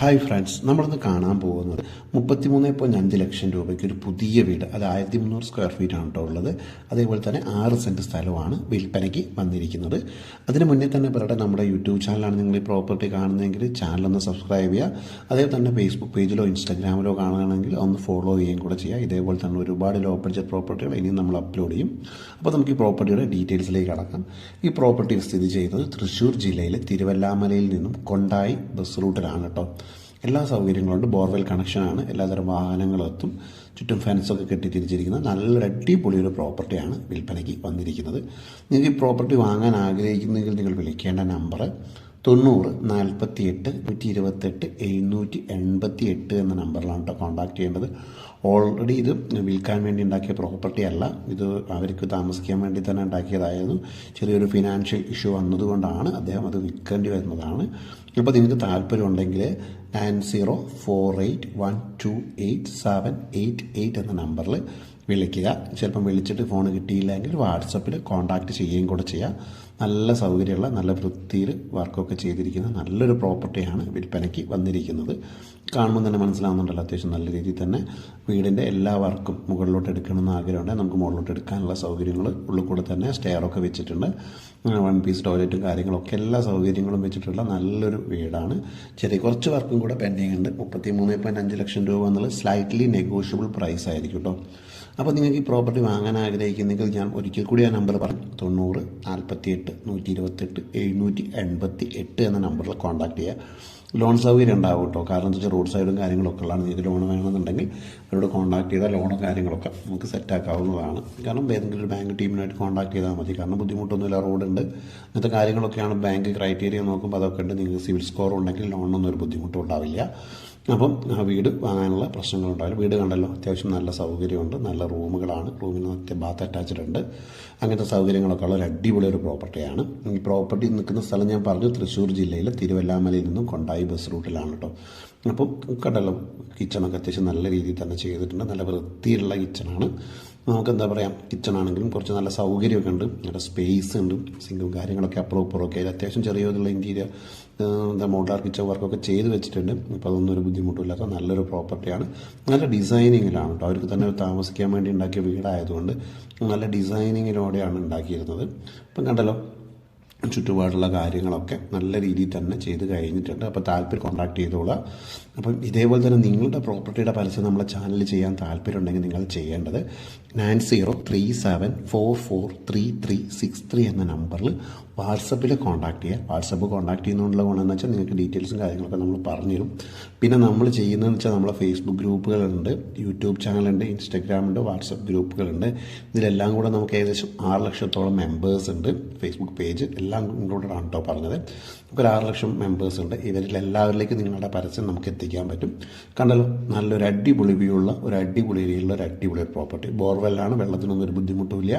Hi friends നമ്മളിന്ന് കാണാൻ പോകുന്നത് മുപ്പത്തിമൂന്ന് പോയിന്റ് അഞ്ച് ലക്ഷം രൂപയ്ക്ക് ഒരു പുതിയ വീട് അത് ആയിരത്തി മുന്നൂറ് സ്ക്വയർ ഫീറ്റ് ആണ് കേട്ടോ ഉള്ളത്. അതേപോലെ തന്നെ ആറ് സെന്റ് സ്ഥലമാണ് വിൽപ്പനയ്ക്ക് വന്നിരിക്കുന്നത്. അതിന് മുന്നേ തന്നെ പറയട്ടെ നമ്മുടെ യൂട്യൂബ് ചാനലാണ് നിങ്ങൾ ഈ പ്രോപ്പർട്ടി കാണുന്നതെങ്കിൽ ചാനലൊന്ന് സബ്സ്ക്രൈബ് ചെയ്യുക. അതേപോലെ തന്നെ ഫേസ്ബുക്ക് പേജിലോ ഇൻസ്റ്റാഗ്രാമിലോ കാണുകയാണെങ്കിൽ ഒന്ന് ഫോളോ ചെയ്യുകയും കൂടെ ചെയ്യുക. ഇതേപോലെ തന്നെ ഒരുപാട് ലോ ബഡ്ജറ്റ് പ്രോപ്പർട്ടികൾ ഇനിയും നമ്മൾ അപ്ലോഡ് ചെയ്യും. അപ്പോൾ നമുക്ക് ഈ പ്രോപ്പർട്ടിയുടെ ഡീറ്റെയിൽസിലേക്ക് കടക്കാം. ഈ പ്രോപ്പർട്ടി സ്ഥിതി ചെയ്യുന്നത് തൃശ്ശൂർ ജില്ലയിലെ തിരുവല്ലാമലയിൽ നിന്നും കൊണ്ടായി ബസ് റൂട്ടിലാണ് കേട്ടോ എല്ലാ സൗകര്യങ്ങളുണ്ട്. ബോർവെൽ കണക്ഷനാണ്. എല്ലാതരം വാഹനങ്ങളെത്തും. ചുറ്റും ഫെൻസൊക്കെ കെട്ടി തിരിച്ചിരിക്കുന്ന നല്ലൊരു അടിപൊളി പ്രോപ്പർട്ടിയാണ് വിൽപ്പനയ്ക്ക് വന്നിരിക്കുന്നത്. നിങ്ങൾക്ക് ഈ പ്രോപ്പർട്ടി വാങ്ങാൻ ആഗ്രഹിക്കുന്നെങ്കിൽ നിങ്ങൾ വിളിക്കേണ്ട നമ്പർ തൊണ്ണൂറ് നാൽപ്പത്തി എട്ട് നൂറ്റി ഇരുപത്തെട്ട് എഴുന്നൂറ്റി എൺപത്തി എട്ട് എന്ന നമ്പറിലാണ് കേട്ടോ കോൺടാക്ട് ചെയ്യേണ്ടത്. ഓൾറെഡി ഇത് വിൽക്കാൻ വേണ്ടി ഉണ്ടാക്കിയ പ്രോപ്പർട്ടി അല്ല. ഇത് അവർക്ക് താമസിക്കാൻ വേണ്ടി തന്നെ ഉണ്ടാക്കിയതായിരുന്നു. ചെറിയൊരു ഫിനാൻഷ്യൽ ഇഷ്യൂ വന്നതുകൊണ്ടാണ് അദ്ദേഹം അത് വിൽക്കേണ്ടി വരുന്നതാണ്. ഇപ്പോൾ നിങ്ങൾക്ക് താല്പര്യമുണ്ടെങ്കിൽ nine zero four eight one two eight seven eight eight എന്ന നമ്പറിൽ വിളിക്കുക. ചിലപ്പം വിളിച്ചിട്ട് ഫോൺ കിട്ടിയില്ലെങ്കിൽ വാട്സപ്പിൽ കോൺടാക്റ്റ് ചെയ്യുകയും കൂടെ ചെയ്യാം. നല്ല സൗകര്യമുള്ള നല്ല വൃത്തിയിൽ വർക്കൊക്കെ ചെയ്തിരിക്കുന്ന നല്ലൊരു പ്രോപ്പർട്ടിയാണ് വിൽപ്പനയ്ക്ക് വന്നിരിക്കുന്നത്. കാണുമ്പോൾ തന്നെ മനസ്സിലാവുന്നുണ്ടല്ലോ അത്യാവശ്യം നല്ല രീതിയിൽ തന്നെ വീടിന്റെ എല്ലാ വർക്കും മുകളിലോട്ട് എടുക്കണമെന്ന് ആഗ്രഹമുണ്ട്. നമുക്ക് മുകളിലോട്ട് എടുക്കാനുള്ള സൗകര്യങ്ങൾ ഉള്ളിൽ കൂടെ തന്നെ സ്റ്റെയറൊക്കെ വെച്ചിട്ടുണ്ട്. വൺ പീസ് ടോയ്ലറ്റും കാര്യങ്ങളൊക്കെ എല്ലാ സൗകര്യങ്ങളും വെച്ചിട്ടുള്ള നല്ലൊരു വീടാണ്. ചെറിയ കുറച്ച് വർക്കും കൂടെ പെൻഡിങ് ഉണ്ട്. മുപ്പത്തി മൂന്ന് പോയിന്റ് അഞ്ച് ലക്ഷം രൂപ എന്നുള്ളത് സ്ലൈറ്റ്ലി നെഗോഷ്യബിൾ പ്രൈസ് ആയിരിക്കും കേട്ടോ അപ്പോൾ നിങ്ങൾക്ക് ഈ പ്രോപ്പർട്ടി വാങ്ങാൻ ആഗ്രഹിക്കുന്നെങ്കിൽ ഞാൻ ഒരിക്കൽ കൂടി ആ നമ്പർ പറഞ്ഞു. തൊണ്ണൂറ് നാൽപ്പത്തി എട്ട് നൂറ്റി ഇരുപത്തെട്ട് എഴുന്നൂറ്റി എൺപത്തി എട്ട് എന്ന നമ്പറിൽ കോൺടാക്ട് ചെയ്യുക ലോൺ സൗകര്യം ഉണ്ടാവും കേട്ടോ. കാരണം എന്താ വെച്ചാൽ റോഡ് സൈഡും കാര്യങ്ങളൊക്കെ ഉള്ളതാണ്. നിങ്ങൾക്ക് ലോൺ വേണമെന്നുണ്ടെങ്കിൽ അവരോട് കോൺടാക്ട് ചെയ്താൽ ലോണും കാര്യങ്ങളൊക്കെ നമുക്ക് സെറ്റാക്കാവുന്നതാണ് കാരണം ഏതെങ്കിലും ഒരു ബാങ്ക് ടീമിനായിട്ട് കോൺടാക്ട് ചെയ്താൽ മതി. കാരണം ബുദ്ധിമുട്ടൊന്നുമില്ല റോഡുണ്ട്. അങ്ങനത്തെ കാര്യങ്ങളൊക്കെയാണ് ബാങ്ക് ക്രൈറ്റീരിയ നോക്കുമ്പോൾ അതൊക്കെ ഉണ്ട്. നിങ്ങൾക്ക് സിവിൽ സ്കോർ ഉണ്ടെങ്കിൽ ലോണിനൊന്നും ഒരു ബുദ്ധിമുട്ടും ഉണ്ടാവില്ല. അപ്പം ആ വീട് വാങ്ങാനുള്ള പ്രശ്നങ്ങളുണ്ടായാലും വീട് കണ്ടല്ലോ അത്യാവശ്യം നല്ല സൗകര്യമുണ്ട് നല്ല റൂമുകളാണ് റൂമിന് ബാത്ത് അറ്റാച്ച്ഡ് ഉണ്ട്. അങ്ങനത്തെ സൗകര്യങ്ങളൊക്കെ ഉള്ള ഒരു അടിപൊളി ഒരു പ്രോപ്പർട്ടിയാണ്. ഈ പ്രോപ്പർട്ടി നിൽക്കുന്ന സ്ഥലം ഞാൻ പറഞ്ഞു തൃശ്ശൂർ ജില്ലയിലെ തിരുവല്ലാമലയിൽ നിന്നും കൊണ്ടായി ബസ് റൂട്ടിലാണ് കേട്ടോ അപ്പം കണ്ടല്ലോ കിച്ചണൊക്കെ അത്യാവശ്യം നല്ല രീതിയിൽ തന്നെ ചെയ്തിട്ടുണ്ട് നല്ല വൃത്തിയുള്ള കിച്ചണാണ് നമുക്ക് എന്താ പറയുക കിച്ചൺ ആണെങ്കിലും കുറച്ച് നല്ല സൗകര്യമൊക്കെ ഉണ്ട്. നല്ല സ്പേസ് ഉണ്ട്. സിംഗിൾ കാര്യങ്ങളൊക്കെ അപ്പുറം ഇപ്പുറം ഒക്കെ അത്യാവശ്യം ചെറിയ ഇതിലുള്ള ഇന്റീരിയർ എന്താ മോഡലാർ കിച്ചൺ വർക്കൊക്കെ ചെയ്ത് വെച്ചിട്ടുണ്ട്. അപ്പോൾ അതൊന്നും ഒരു ബുദ്ധിമുട്ടില്ലാത്ത നല്ലൊരു പ്രോപ്പർട്ടിയാണ് നല്ല ഡിസൈനിങ്ങിലാണ് കേട്ടോ. അവർക്ക് തന്നെ താമസിക്കാൻ വേണ്ടി ഉണ്ടാക്കിയ വീടായതുകൊണ്ട് നല്ല ഡിസൈനിങ്ങിലൂടെയാണ് ഉണ്ടാക്കിയിരുന്നത്. ഇപ്പം കണ്ടല്ലോ ചുറ്റുപാടുള്ള കാര്യങ്ങളൊക്കെ നല്ല രീതിയിൽ തന്നെ ചെയ്ത് കഴിഞ്ഞിട്ടുണ്ട്. അപ്പോൾ താല്പര്യം കോൺടാക്ട് ചെയ്തോളുക അപ്പം ഇതേപോലെ തന്നെ നിങ്ങളുടെ പ്രോപ്പർട്ടിയുടെ പരസ്യം നമ്മളെ ചാനലിൽ ചെയ്യാൻ താല്പര്യം ഉണ്ടെങ്കിൽ നിങ്ങൾ ചെയ്യേണ്ടത് nine zero three seven four four three three six three എന്ന നമ്പറിൽ വാട്സപ്പിൽ കോൺടാക്ട് ചെയ്യുക. വാട്സപ്പ് കോൺടാക്ട് ചെയ്യുന്നതുകൊണ്ടുള്ള ഗുണമെന്ന് വെച്ചാൽ നിങ്ങൾക്ക് ഡീറ്റെയിൽസും കാര്യങ്ങളൊക്കെ നമ്മൾ പറഞ്ഞുതരും. പിന്നെ നമ്മൾ ചെയ്യുന്നതെന്ന് വെച്ചാൽ നമ്മളെ ഫേസ്ബുക്ക് ഗ്രൂപ്പുകളുണ്ട് യൂട്യൂബ് ചാനലുണ്ട് ഇൻസ്റ്റാഗ്രാം ഉണ്ട് വാട്സപ്പ് ഗ്രൂപ്പുകളുണ്ട്. ഇതിലെല്ലാം കൂടെ നമുക്ക് ഏകദേശം ആറ് ലക്ഷത്തോളം മെമ്പേഴ്സ് ഉണ്ട്. ഫേസ്ബുക്ക് പേജ് എല്ലാം ഇൻക്ലൂഡഡ് ആണ് കേട്ടോ പറഞ്ഞത്. നമുക്കൊരു ആറ് ലക്ഷം മെമ്പേഴ്സ് ഉണ്ട്. ഇവരിൽ എല്ലാവരിലേക്കും നിങ്ങളുടെ പരസ്യം നമുക്ക് എത്തിക്കാൻ പറ്റും. കണ്ടല്ലോ നല്ലൊരു അടിപൊളി വ്യൂ ഉള്ള ഒരു അടിപൊളി ഏരിയയിലുള്ള ഒരു അടിപൊളി പ്രോപ്പർട്ടി ബോർവെല്ലാണ് വെള്ളത്തിനൊന്നും ഒരു ബുദ്ധിമുട്ടുമില്ല